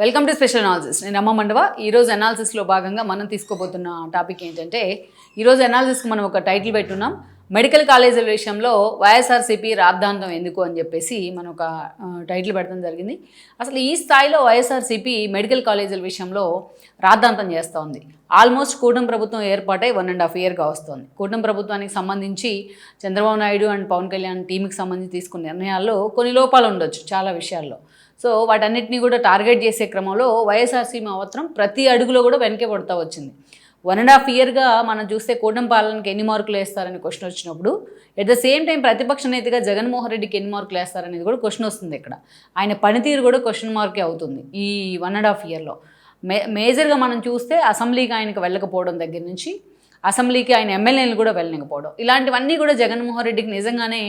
Welcome to special analysis నేను అమ్మ మండవ. ఈరోజు అనాలిసిస్లో భాగంగా మనం తీసుకోబోతున్న టాపిక్ ఏంటంటే ఈరోజు అనాలిసిస్కి మనం ఒక టైటిల్ పెట్టున్నాం. మెడికల్ కాలేజీల విషయంలో వైఎస్ఆర్సీపీ రాద్ధాంతం ఎందుకు అని చెప్పేసి మనం ఒక టైటిల్ పెట్టడం జరిగింది. అసలు ఈ స్థాయిలో వైఎస్ఆర్సీపీ మెడికల్ కాలేజీల విషయంలో రాద్ధాంతం చేస్తూ ఉంది. ఆల్మోస్ట్ కూటమి ప్రభుత్వం ఏర్పాటై వన్ అండ్ హాఫ్ ఇయర్గా వస్తుంది. కూటమి ప్రభుత్వానికి సంబంధించి చంద్రబాబు నాయుడు అండ్ పవన్ కళ్యాణ్ టీంకి సంబంధించి తీసుకున్న నిర్ణయాల్లో కొన్ని లోపాలు ఉండొచ్చు చాలా విషయాల్లో. సో వాటన్నిటిని కూడా టార్గెట్ చేసే క్రమంలో వైఎస్ఆర్సీ మాత్రం ప్రతి అడుగులో కూడా వెనకే పడుతూ వచ్చింది. వన్ అండ్ హాఫ్ ఇయర్గా మనం చూస్తే కూటమి పాలనకి ఎన్ని మార్కులు వేస్తారని క్వశ్చన్ వచ్చినప్పుడు ఎట్ ద సేమ్ టైం ప్రతిపక్ష నేతగా జగన్మోహన్ రెడ్డికి ఎన్ని మార్కులు వేస్తారనేది కూడా క్వశ్చన్ వస్తుంది ఇక్కడ. ఆయన పనితీరు కూడా క్వశ్చన్ మార్కే అవుతుంది ఈ వన్ అండ్ హాఫ్ ఇయర్లో మే మేజర్గా మనం చూస్తే అసెంబ్లీకి ఆయనకు వెళ్ళకపోవడం దగ్గర నుంచి అసెంబ్లీకి ఆయన ఎమ్మెల్యేలు కూడా వెళ్ళకపోవడం ఇలాంటివన్నీ కూడా జగన్మోహన్ రెడ్డికి నిజంగానే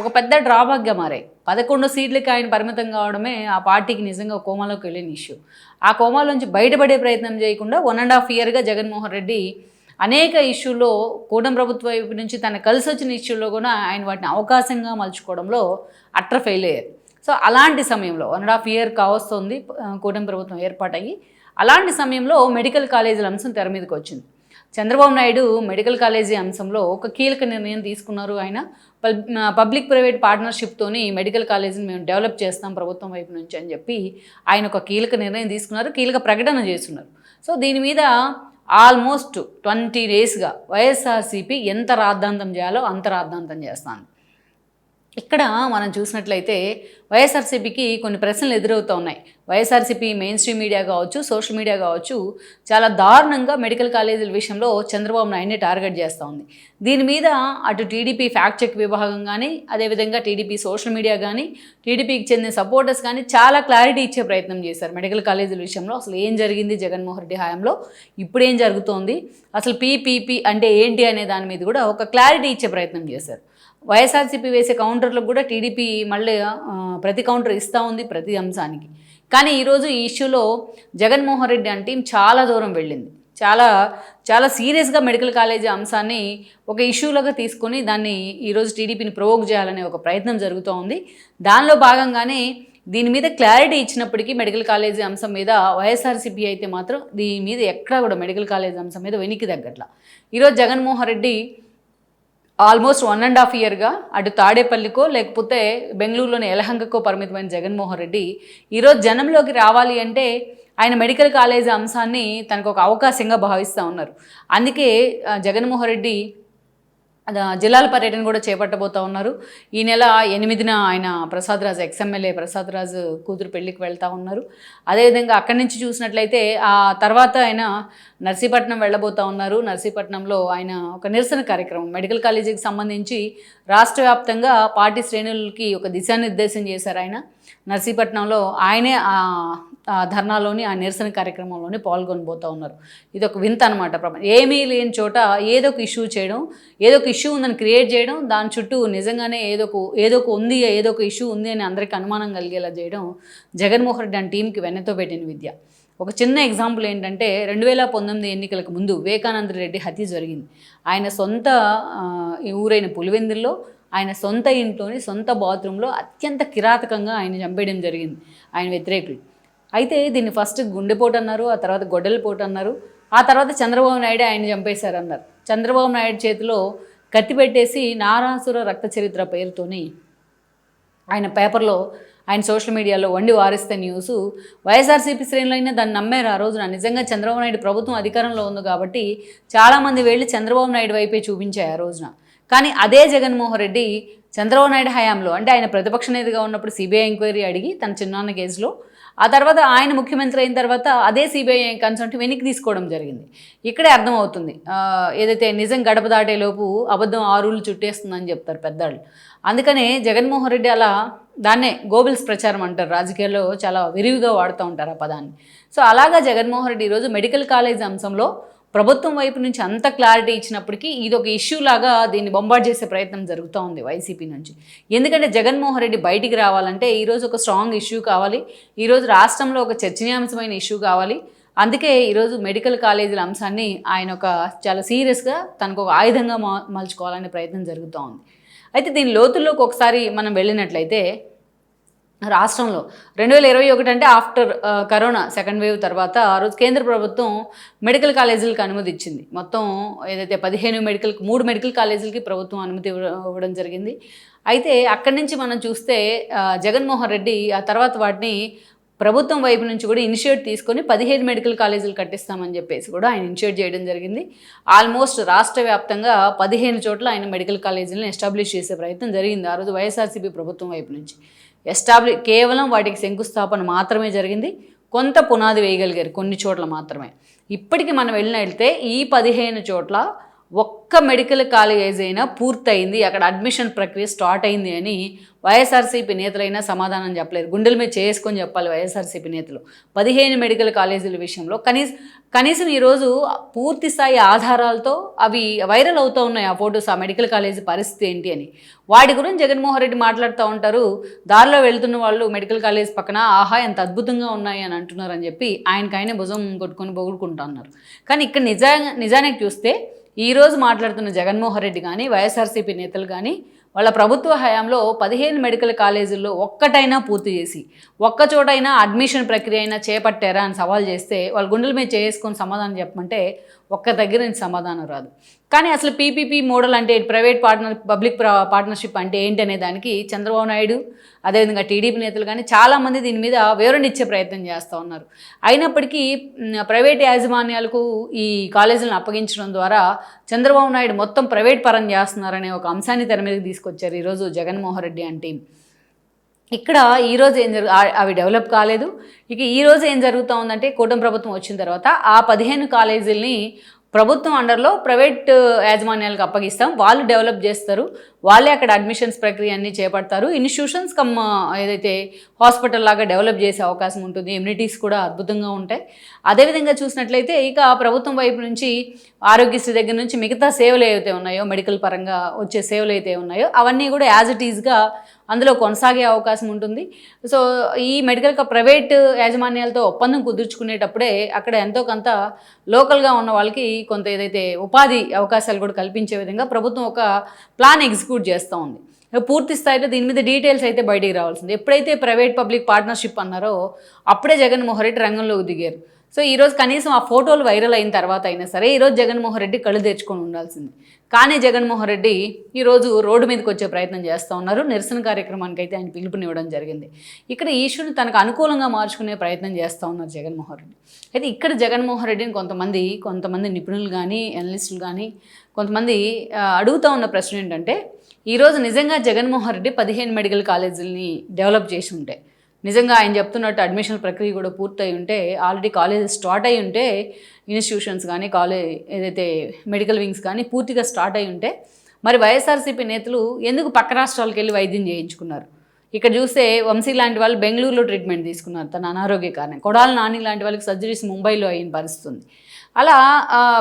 ఒక పెద్ద డ్రాబ్యాక్గా మారాయి. పదకొండు సీట్లకి ఆయన పరిమితం కావడమే ఆ పార్టీకి నిజంగా కోమాలోకి వెళ్ళిన ఇష్యూ. ఆ కోమాలోంచి బయటపడే ప్రయత్నం చేయకుండా వన్ అండ్ హాఫ్ ఇయర్గా జగన్మోహన్ రెడ్డి అనేక ఇష్యూలో కూటమి ప్రభుత్వ వైపు నుంచి తన కలిసి వచ్చిన ఇష్యూలో కూడా ఆయన వాటిని అవకాశంగా మలుచుకోవడంలో అట్ర ఫెయిల్ అయ్యారు. సో అలాంటి సమయంలో వన్ అండ్ హాఫ్ ఇయర్ కావస్తుంది కూటమి ప్రభుత్వం ఏర్పాటయ్యి. అలాంటి సమయంలో మెడికల్ కాలేజీల అంశం తెర మీదకి వచ్చింది. చంద్రబాబు నాయుడు మెడికల్ కాలేజీ అంశంలో ఒక కీలక నిర్ణయం తీసుకున్నారు ఆయన. పబ్- పబ్లిక్ ప్రైవేట్ పార్ట్నర్షిప్తోని మెడికల్ కాలేజీని మేము డెవలప్ చేస్తాం ప్రభుత్వం వైపు నుంచి అని చెప్పి ఆయన ఒక కీలక నిర్ణయం తీసుకున్నారు కీలక ప్రకటన చేస్తున్నారు. సో దీని మీద ఆల్మోస్ట్ ట్వంటీ డేస్గా వైఎస్ఆర్సీపీ ఎంత రాద్ధాంతం చేయాలో అంత రాద్ధాంతం చేస్తాను ఇక్కడ మనం చూసినట్లయితే వైఎస్ఆర్సీపీకి కొన్ని ప్రశ్నలు ఎదురవుతూ ఉన్నాయి. వైఎస్ఆర్సీపీ మెయిన్ స్ట్రీమ్ మీడియా కావచ్చు సోషల్ మీడియా కావచ్చు చాలా దారుణంగా మెడికల్ కాలేజీల విషయంలో చంద్రబాబు నాయుడిని టార్గెట్ చేస్తూ ఉంది. దీని మీద అటు టీడీపీ ఫ్యాక్ట్ చెక్ విభాగం కానీ అదేవిధంగా టీడీపీ సోషల్ మీడియా కానీ టీడీపీకి చెందిన సపోర్టర్స్ కానీ చాలా క్లారిటీ ఇచ్చే ప్రయత్నం చేశారు. మెడికల్ కాలేజీల విషయంలో అసలు ఏం జరిగింది జగన్మోహన్ రెడ్డి హయాంలో? ఇప్పుడు ఏం జరుగుతోంది? అసలు పీపీపీ అంటే ఏంటి అనే దాని మీద కూడా ఒక క్లారిటీ ఇచ్చే ప్రయత్నం చేశారు. వైఎస్ఆర్సీపీ వేసే కౌంటర్లకు కూడా టీడీపీ మళ్ళీ ప్రతి కౌంటర్ ఇస్తూ ఉంది ప్రతి అంశానికి. కానీ ఈరోజు ఈ ఇష్యూలో జగన్మోహన్ రెడ్డి అంటే చాలా దూరం వెళ్ళింది. చాలా చాలా సీరియస్గా మెడికల్ కాలేజీ అంశాన్ని ఒక ఇష్యూలాగా తీసుకొని దాన్ని ఈరోజు టీడీపీని ప్రొవోక్ చేయాలనే ఒక ప్రయత్నం జరుగుతూ ఉంది. దానిలో భాగంగానే దీని మీద క్లారిటీ ఇచ్చినప్పటికీ మెడికల్ కాలేజీ అంశం మీద వైఎస్ఆర్సీపీ అయితే మాత్రం దీని మీద ఎక్కడా కూడా మెడికల్ కాలేజీ అంశం మీద వెనక్కి తగ్గట్ల. ఈరోజు Jaganmohan Reddy almost one and half ఇయర్గా అటు తాడేపల్లికో లేకపోతే బెంగళూరులోని ఎలహంకకో పరిమితమైన జగన్మోహన్ రెడ్డి ఈరోజు జనంలోకి రావాలి అంటే ఆయన మెడికల్ కాలేజ్ అంశాన్ని తనకు ఒక అవకాశంగా భావిస్తూ ఉన్నారు. అందుకే జగన్మోహన్ రెడ్డి జిల్లాల పర్యటన కూడా చేపట్టబోతా ఉన్నారు. ఈ నెల ఎనిమిదిన ఆయన ప్రసాద్ రాజు ఎక్స్ఎమ్మెల్యే ప్రసాద్ రాజు కూతురు పెళ్ళికి వెళ్తా ఉన్నారు. అదేవిధంగా అక్కడి నుంచి చూసినట్లయితే ఆ తర్వాత ఆయన నర్సీపట్నం వెళ్ళబోతా ఉన్నారు. నర్సీపట్నంలో ఆయన ఒక నిరసన కార్యక్రమం మెడికల్ కాలేజీకి సంబంధించి రాష్ట్ర వ్యాప్తంగా పార్టీ శ్రేణులకి ఒక దిశానిర్దేశం చేశారు ఆయన. నర్సీపట్నంలో ఆయనే ధర్నాలోని ఆ నిరసన కార్యక్రమంలోని పాల్గొనబోతూ ఉన్నారు. ఇది ఒక వింత అనమాట ప్రపంచం ఏమీ లేని చోట ఏదో ఒక ఇష్యూ చేయడం ఏదో ఒక ఇష్యూ ఉందని క్రియేట్ చేయడం దాని చుట్టూ నిజంగానే ఏదో ఒక ఏదో ఒక ఉంది ఏదో ఒక ఇష్యూ ఉంది అని అందరికీ అనుమానం కలిగేలా చేయడం జగన్మోహన్ రెడ్డి అని టీంకి వెన్నతో పెట్టిన విద్య. ఒక చిన్న ఎగ్జాంపుల్ ఏంటంటే రెండు వేల పంతొమ్మిది ఎన్నికలకు ముందు వివేకానంద రెడ్డి హత్య జరిగింది. ఆయన సొంత ఈ ఊరైన పులివెందుల్లో ఆయన సొంత ఇంట్లోని సొంత బాత్రూంలో అత్యంత కిరాతకంగా ఆయన చంపేయడం జరిగింది. ఆయన వ్యతిరేకులు. అయితే దీన్ని ఫస్ట్ గుండెపోటు అన్నారు ఆ తర్వాత గొడ్డలిపోటు అన్నారు. ఆ తర్వాత చంద్రబాబు నాయుడు ఆయన చంపేశారు అన్నారు చంద్రబాబు నాయుడు చేతిలో కత్తి పెట్టేసి నారాసుర రక్త చరిత్ర పేరుతోని ఆయన పేపర్లో ఆయన సోషల్ మీడియాలో వండి వారిస్తే న్యూస్ వైఎస్ఆర్సీపీ శ్రేణులు అయినా దాన్ని నమ్మారు ఆ రోజున. నిజంగా చంద్రబాబు నాయుడు ప్రభుత్వం అధికారంలో ఉంది కాబట్టి చాలామంది వెళ్ళి చంద్రబాబు నాయుడు వైపే చూపించాయి ఆ రోజున. కానీ అదే జగన్మోహన్ రెడ్డి చంద్రబాబు నాయుడు హయాంలో అంటే ఆయన ప్రతిపక్ష నేతగా ఉన్నప్పుడు సిబిఐ ఎంక్వైరీ అడిగి తన చిన్నాన్న కేసులో ఆ తర్వాత ఆయన ముఖ్యమంత్రి అయిన తర్వాత అదే సిబిఐ కన్సల్ట్ వెనక్కి తీసుకోవడం జరిగింది. ఇక్కడే అర్థమవుతుంది. ఏదైతే నిజం గడప దాటేలోపు అబద్ధం ఆరులు చుట్టేస్తుందని చెప్తారు పెద్దాళ్ళు అందుకనే జగన్మోహన్ రెడ్డి అలా దాన్నే గోబిల్స్ ప్రచారం అంటారు. రాజకీయాల్లో చాలా విరివిగా వాడుతూ ఉంటారు ఆ పదాన్ని. సో అలాగా జగన్మోహన్ రెడ్డి ఈరోజు మెడికల్ కాలేజ్ అంశంలో ప్రభుత్వం వైపు నుంచి అంత క్లారిటీ ఇచ్చినప్పటికీ ఇది ఒక ఇష్యూ లాగా దీన్ని బొంబాట్ చేసే ప్రయత్నం జరుగుతూ ఉంది వైసీపీ నుంచి. ఎందుకంటే జగన్మోహన్ రెడ్డి బయటికి రావాలంటే ఈరోజు ఒక స్ట్రాంగ్ ఇష్యూ కావాలి. ఈరోజు రాష్ట్రంలో ఒక చర్చనీయాంశమైన ఇష్యూ కావాలి. అందుకే ఈరోజు మెడికల్ కాలేజీల అంశాన్ని ఆయన ఒక చాలా సీరియస్గా తనకు ఒక ఆయుధంగా మలుచుకోవాలనే ప్రయత్నం జరుగుతూ ఉంది. అయితే దీని లోతుల్లోకి ఒకసారి మనం వెళ్ళినట్లయితే రాష్ట్రంలో. రెండు వేల ఇరవై ఒకటి అంటే ఆఫ్టర్ కరోనా సెకండ్ వేవ్ తర్వాత ఆ రోజు కేంద్ర ప్రభుత్వం మెడికల్ కాలేజీలకు అనుమతి ఇచ్చింది. మొత్తం ఏదైతే పదిహేను మెడికల్ మూడు మెడికల్ కాలేజీలకి ప్రభుత్వం అనుమతి ఇవ్వడం జరిగింది. అయితే అక్కడి నుంచి మనం చూస్తే జగన్మోహన్ రెడ్డి ఆ తర్వాత వాటిని ప్రభుత్వం వైపు నుంచి కూడా ఇనిషియేట్ తీసుకొని పదిహేను మెడికల్ కాలేజీలు కట్టిస్తామని చెప్పేసి కూడా ఆయన ఇనిషియేట్ చేయడం జరిగింది. ఆల్మోస్ట్ రాష్ట్ర వ్యాప్తంగా పదిహేను చోట్ల ఆయన మెడికల్ కాలేజీలను ఎస్టాబ్లిష్ చేసే ప్రయత్నం జరిగింది ఆ రోజు వైఎస్ఆర్సీపీ ప్రభుత్వం వైపు నుంచి. ఎస్టాబ్లి కేవలం వాటికి శంకుస్థాపన మాత్రమే జరిగింది. కొంత పునాది వేయగలిగారు కొన్ని చోట్ల మాత్రమే. ఇప్పటికి మనం వెళ్ళిన వెళ్తే ఈ పదిహేను చోట్ల ఒక్క మెడికల్ కాలేజ్ అయినా పూర్తయింది అక్కడ అడ్మిషన్ ప్రక్రియ స్టార్ట్ అయింది అని వైఎస్ఆర్సీపీ నేతలైనా సమాధానం చెప్పలేరు. గుండెల మీద చేసుకొని చెప్పాలి వైఎస్ఆర్సీపీ నేతలు. పదిహేను మెడికల్ కాలేజీల విషయంలో కనీస కనీసం ఈరోజు పూర్తి స్థాయి ఆధారాలతో అవి వైరల్ అవుతూ ఉన్నాయి ఆ ఫొటోస్ ఆ మెడికల్ కాలేజీ పరిస్థితి ఏంటి అని. వాటి గురించి జగన్మోహన్ రెడ్డి మాట్లాడుతూ ఉంటారు. దారిలో వెళ్తున్న వాళ్ళు మెడికల్ కాలేజ్ పక్కన ఆహా ఎంత అద్భుతంగా ఉన్నాయి అని అంటున్నారు అని చెప్పి ఆయనకి భుజం కొట్టుకొని పొగుడుకుంటున్నారు కానీ ఇక్కడ నిజా నిజానికి చూస్తే ఈరోజు మాట్లాడుతున్న జగన్మోహన్ రెడ్డి కానీ వైఎస్ఆర్సీపీ నేతలు కానీ వాళ్ళ ప్రభుత్వ హయాంలో పదిహేను మెడికల్ కాలేజీల్లో ఒక్కటైనా పూర్తి చేసి ఒక్క చోటైనా అడ్మిషన్ ప్రక్రియ అయినా చేపట్టారా అని సవాల్ చేస్తే వాళ్ళ గుండెల మీద చేసుకొని సమాధానం చెప్పమంటే ఒక్క దగ్గర నుంచి సమాధానం రాదు. కానీ అసలు పీపీపీ మోడల్ అంటే ప్రైవేట్ పార్ట్నర్ పబ్లిక్ పార్ట్నర్షిప్ అంటే ఏంటి అనే దానికి చంద్రబాబు నాయుడు అదేవిధంగా టీడీపీ నేతలు కానీ చాలామంది దీని మీద వివరణ ఇచ్చే ప్రయత్నం చేస్తూ ఉన్నారు. అయినప్పటికీ ప్రైవేట్ యాజమాన్యాలకు ఈ కాలేజీలను అప్పగించడం ద్వారా చంద్రబాబు నాయుడు మొత్తం ప్రైవేట్ పరం చేస్తున్నారనే ఒక అంశాన్ని తెర మీదకి తీసుకొచ్చారు ఈరోజు జగన్మోహన్ రెడ్డి అంటే ఇక్కడ ఈరోజు ఏం జరుగు అవి డెవలప్ కాలేదు. ఇక ఈరోజు ఏం జరుగుతూ ఉందంటే కూటమి ప్రభుత్వం వచ్చిన తర్వాత ఆ పదిహేను కాలేజీల్ని ప్రభుత్వం అండర్లో ప్రైవేట్ uh, యాజమాన్యాలకు అప్పగిస్తాం. వాళ్ళు డెవలప్ చేస్తారు. వాళ్ళే అక్కడ అడ్మిషన్స్ ప్రక్రియ అన్ని చేపడతారు. ఇన్స్టిట్యూషన్స్ కమ్ uh, ఏదైతే హాస్పిటల్ లాగా డెవలప్ చేసే అవకాశం ఉంటుంది. ఇమ్యూనిటీస్ కూడా అద్భుతంగా ఉంటాయి. అదేవిధంగా చూసినట్లయితే ఇక ప్రభుత్వం వైపు నుంచి ఆరోగ్యశ్రీ దగ్గర నుంచి మిగతా సేవలు ఏవైతే ఉన్నాయో మెడికల్ పరంగా వచ్చే సేవలు అయితే ఉన్నాయో అవన్నీ కూడా యాజ్ ఇట్ ఈజ్గా అందులో కొనసాగే అవకాశం ఉంటుంది. సో ఈ మెడికల్ ప్రైవేట్ యాజమాన్యాలతో ఒప్పందం కుదుర్చుకునేటప్పుడే అక్కడ ఎంతో కొంత లోకల్గా ఉన్న వాళ్ళకి కొంత ఏదైతే ఉపాధి అవకాశాలు కూడా కల్పించే విధంగా ప్రభుత్వం ఒక ప్లాన్ ఎగ్జిక్యూట్ చేస్తూ ఉంది. పూర్తి స్థాయిలో దీని మీద డీటెయిల్స్ అయితే బయటికి రావాల్సింది. ఎప్పుడైతే ప్రైవేట్ పబ్లిక్ పార్ట్నర్షిప్ అన్నారో అప్పుడే జగన్మోహన్ రెడ్డి రంగంలోకి దిగారు. సో ఈరోజు కనీసం ఆ ఫోటోలు వైరల్ అయిన తర్వాత అయినా సరే ఈరోజు జగన్మోహన్ రెడ్డి కళ్ళు తెచ్చుకొని ఉండాల్సింది. కానీ జగన్మోహన్ రెడ్డి ఈరోజు రోడ్డు మీదకి వచ్చే ప్రయత్నం చేస్తూ ఉన్నారు. నిరసన కార్యక్రమానికి అయితే ఆయన పిలుపునివ్వడం జరిగింది. ఇక్కడ ఈ ఇష్యూని తనకు అనుకూలంగా మార్చుకునే ప్రయత్నం చేస్తూ ఉన్నారు జగన్మోహన్ రెడ్డి. అయితే ఇక్కడ జగన్మోహన్ రెడ్డిని కొంతమంది కొంతమంది నిపుణులు కానీ అనలిస్టులు కానీ కొంతమంది అడుగుతూ ఉన్న ప్రశ్న ఏంటంటే ఈరోజు నిజంగా జగన్మోహన్ రెడ్డి పదిహేను మెడికల్ కాలేజీలని డెవలప్ చేసి ఉంటే నిజంగా ఆయన చెప్తున్నట్టు అడ్మిషన్ ప్రక్రియ కూడా పూర్తయి ఉంటే ఆల్రెడీ కాలేజెస్ స్టార్ట్ అయి ఉంటే ఇన్స్టిట్యూషన్స్ కానీ కాలేజ్ ఏదైతే మెడికల్ వింగ్స్ కానీ పూర్తిగా స్టార్ట్ అయి ఉంటే మరి వైఎస్ఆర్సీపీ నేతలు ఎందుకు పక్క రాష్ట్రాలకు వెళ్ళి వైద్యం చేయించుకున్నారు? ఇక్కడ చూస్తే వంశీ లాంటి వాళ్ళు బెంగళూరులో ట్రీట్మెంట్ తీసుకున్నారు తన అనారోగ్య కారణం. కొడాల నాని లాంటి వాళ్ళకి సర్జరీస్ ముంబైలో అయిన పరిస్థితుంది. అలా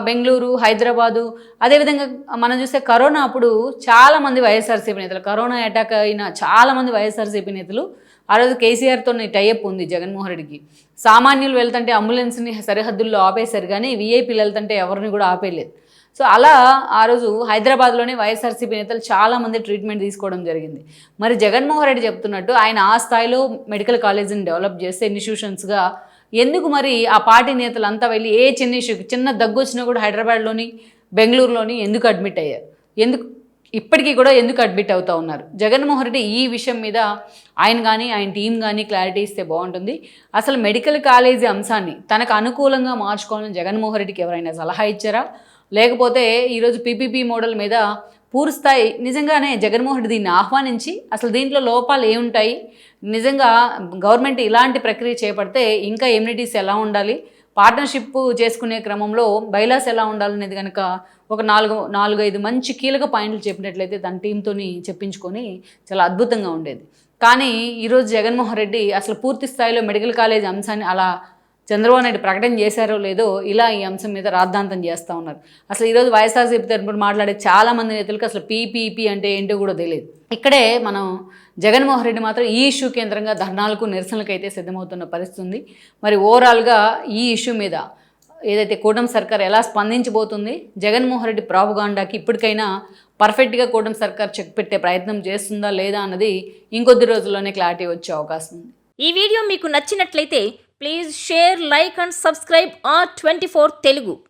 బెంగళూరు హైదరాబాదు అదేవిధంగా మనం చూస్తే కరోనా అప్పుడు చాలామంది వైఎస్ఆర్సీపీ నేతలు కరోనా అటాక్ అయిన చాలామంది వైఎస్ఆర్సీపీ నేతలు ఆ రోజు కేసీఆర్తో టైఅప్ ఉంది జగన్మోహన్ రెడ్డికి. సామాన్యులు వెళ్తుంటే అంబులెన్స్ని సరిహద్దుల్లో ఆపేశారు కానీ వీఐపీలు వెళ్తుంటే ఎవరిని కూడా ఆపేయలేదు. సో అలా ఆ రోజు హైదరాబాద్లోనే వైఎస్ఆర్సీపీ నేతలు చాలామంది ట్రీట్మెంట్ తీసుకోవడం జరిగింది. మరి జగన్మోహన్ రెడ్డి చెప్తున్నట్టు ఆయన ఆ స్థాయిలో మెడికల్ కాలేజీని డెవలప్ చేస్తే ఇన్స్టిట్యూషన్స్గా ఎందుకు మరి ఆ పార్టీ నేతలు అంతా వెళ్ళి ఏ చిన్న ఇష్యూ చిన్న దగ్గు వచ్చినా కూడా హైదరాబాద్లోని బెంగళూరులోని ఎందుకు అడ్మిట్ అయ్యారు? ఎందుకు ఇప్పటికీ కూడా ఎందుకు అడ్మిట్ అవుతూ ఉన్నారు? జగన్మోహన్ రెడ్డి ఈ విషయం మీద ఆయన కానీ ఆయన టీం కానీ క్లారిటీ ఇస్తే బాగుంటుంది. అసలు మెడికల్ కాలేజీ అంశాన్ని తనకు అనుకూలంగా మార్చుకోవాలని జగన్మోహన్ రెడ్డికి ఎవరైనా సలహా ఇచ్చారా? లేకపోతే ఈరోజు పీపీపీ మోడల్ మీద పూర్తిస్థాయి నిజంగానే జగన్మోహన్ రెడ్డి దీన్ని ఆహ్వానించి అసలు దీంట్లో లోపాలు ఏముంటాయి? నిజంగా గవర్నమెంట్ ఇలాంటి ప్రక్రియ చేపడితే ఇంకా ఎమ్యూనిటీస్ ఎలా ఉండాలి? పార్ట్నర్షిప్ చేసుకునే క్రమంలో బైలాస్ ఎలా ఉండాలనేది కనుక ఒక నాలుగు నాలుగు ఐదు మంచి కీలక పాయింట్లు చెప్పినట్లయితే తన టీంతోని చెప్పించుకొని చాలా అద్భుతంగా ఉండేది. కానీ ఈరోజు జగన్మోహన్ రెడ్డి అసలు పూర్తి స్థాయిలో మెడికల్ కాలేజ్ అంశాన్ని అలా చంద్రబాబు నాయుడు ప్రకటన చేశారో లేదో ఇలా ఈ అంశం మీద రాద్ధాంతం చేస్తూ ఉన్నారు. అసలు ఈరోజు వైఎస్ఆర్సీపీ తరపున మాట్లాడే చాలా మంది నేతలకు అసలు పీపీపీ అంటే ఏంటో కూడా తెలియదు. ఇక్కడే మనం జగన్మోహన్ రెడ్డి మాత్రం ఈ ఇష్యూ కేంద్రంగా ధర్నాలకు నిరసనలకు అయితే సిద్ధమవుతున్న పరిస్థితి ఉంది మరి ఓవరాల్గా ఈ ఇష్యూ మీద ఏదైతే కూటమి సర్కార్ ఎలా స్పందించబోతుంది జగన్మోహన్ రెడ్డి ప్రాపుగాండాకి ఇప్పటికైనా పర్ఫెక్ట్గా కూటమి సర్కార్ చెక్ పెట్టే ప్రయత్నం చేస్తుందా లేదా అన్నది ఇంకొద్ది రోజుల్లోనే క్లారిటీ వచ్చే అవకాశం ఉంది. ఈ వీడియో మీకు నచ్చినట్లయితే please share like and subscribe R twenty Telugu.